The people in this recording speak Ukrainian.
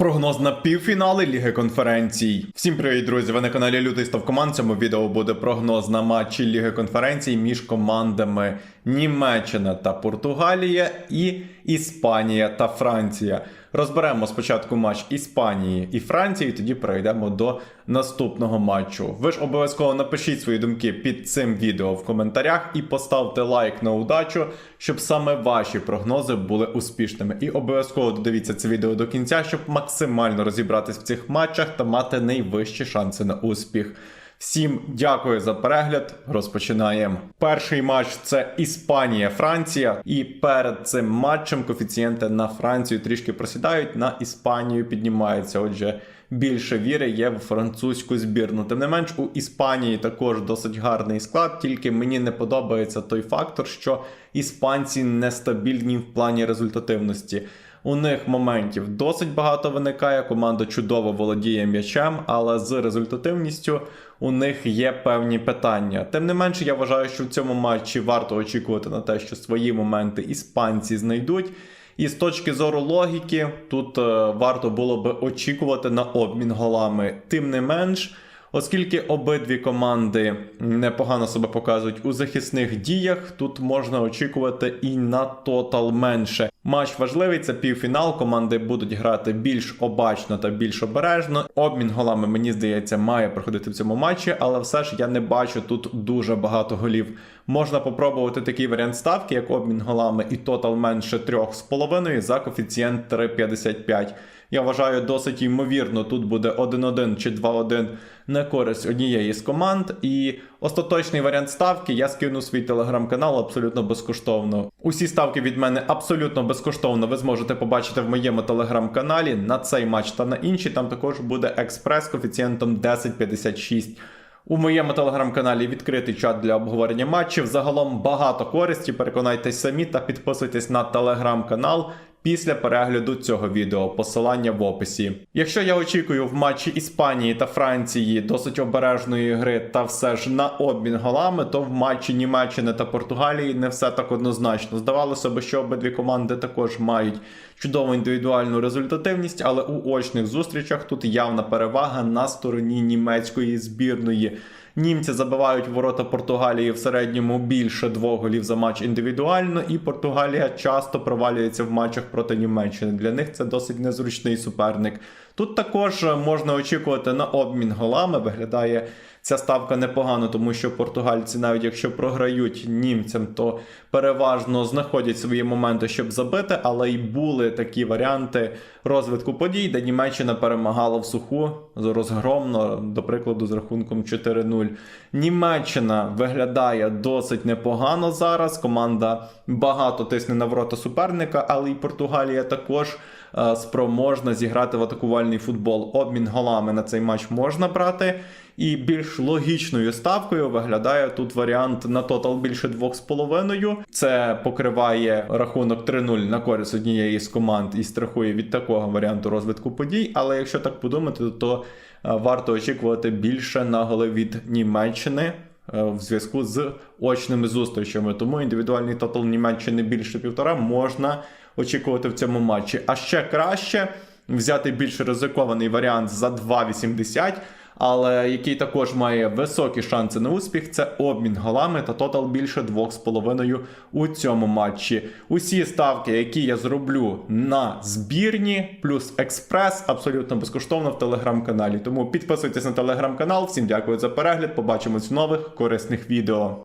Прогноз на півфінали Ліги конференцій. Всім привіт, друзі! Ви на каналі Лютий Ставкоман. В цьому відео буде прогноз на матчі Ліги конференцій між командами Німеччина та Португалія і Іспанія та Франція. Розберемо спочатку матч Іспанії і Франції, тоді перейдемо до наступного матчу. Ви ж обов'язково напишіть свої думки під цим відео в коментарях і поставте лайк на удачу, щоб саме ваші прогнози були успішними. І обов'язково додивіться це відео до кінця, щоб максимально розібратись в цих матчах та мати найвищі шанси на успіх. Всім дякую за перегляд. Розпочинаємо. Перший матч це Іспанія-Франція. І перед цим матчем коефіцієнти на Францію трішки просідають, на Іспанію піднімаються. Отже, більше віри є в французьку збірну. Тим не менш, у Іспанії також досить гарний склад, тільки мені не подобається той фактор, що іспанці нестабільні в плані результативності. У них моментів досить багато виникає. Команда чудово володіє м'ячем, але з результативністю у них є певні питання. Тим не менше, я вважаю, що в цьому матчі варто очікувати на те, що свої моменти іспанці знайдуть. І з точки зору логіки, тут е, варто було би очікувати на обмін голами. Тим не менш, оскільки обидві команди непогано себе показують у захисних діях, тут можна очікувати і на тотал менше. Матч важливий, це півфінал. Команди будуть грати більш обачно та більш обережно. Обмін голами, мені здається, має проходити в цьому матчі, але все ж я не бачу тут дуже багато голів. Можна попробувати такий варіант ставки, як обмін голами і тотал менше 3,5 за коефіцієнт 3,55. Я вважаю, досить ймовірно, тут буде 1-1 чи 2-1 на користь однієї з команд. І остаточний варіант ставки я скину свій телеграм-канал абсолютно безкоштовно. Усі ставки від мене абсолютно безкоштовно. Ви зможете побачити в моєму телеграм-каналі на цей матч та на інші. Там також буде експрес коефіцієнтом 1056. У моєму телеграм-каналі відкритий чат для обговорення матчів. Загалом багато користі. Переконайтесь самі та підписуйтесь на телеграм-канал після перегляду цього відео. Посилання в описі. Якщо я очікую в матчі Іспанії та Франції досить обережної гри та все ж на обмін голами, то в матчі Німеччини та Португалії не все так однозначно. Здавалося б, що обидві команди також мають чудову індивідуальну результативність, але у очних зустрічах тут явна перевага на стороні німецької збірної. Німці забивають ворота Португалії в середньому більше двох голів за матч індивідуально, і Португалія часто провалюється в матчах проти Німеччини. Для них це досить незручний суперник. Тут також можна очікувати на обмін голами. Виглядає ця ставка непогано, тому що португальці, навіть якщо програють німцям, то переважно знаходять свої моменти, щоб забити, але й були такі варіанти розвитку подій, де Німеччина перемагала в суху розгромно, до прикладу, з рахунком 4-0. Німеччина виглядає досить непогано зараз. Команда багато тисне на ворота суперника, але й Португалія також спроможна зіграти в атакувальний футбол. Обмін голами на цей матч можна брати. І більш логічною ставкою виглядає тут варіант на тотал більше 2,5. Це покриває рахунок 3-0 на користь однієї з команд і страхує від такого варіанту розвитку подій. Але якщо так подумати, то е, варто очікувати більше на голи від Німеччини. Е, В зв'язку з очними зустрічами, тому індивідуальний тотал Німеччини більше півтора можна очікувати в цьому матчі. А ще краще взяти більш ризикований варіант за 2,80, але який також має високі шанси на успіх, це обмін голами та тотал більше 2,5 у цьому матчі. Усі ставки, які я зроблю на збірні, плюс експрес, абсолютно безкоштовно в телеграм-каналі. Тому підписуйтесь на телеграм-канал. Всім дякую за перегляд. Побачимось в нових корисних відео.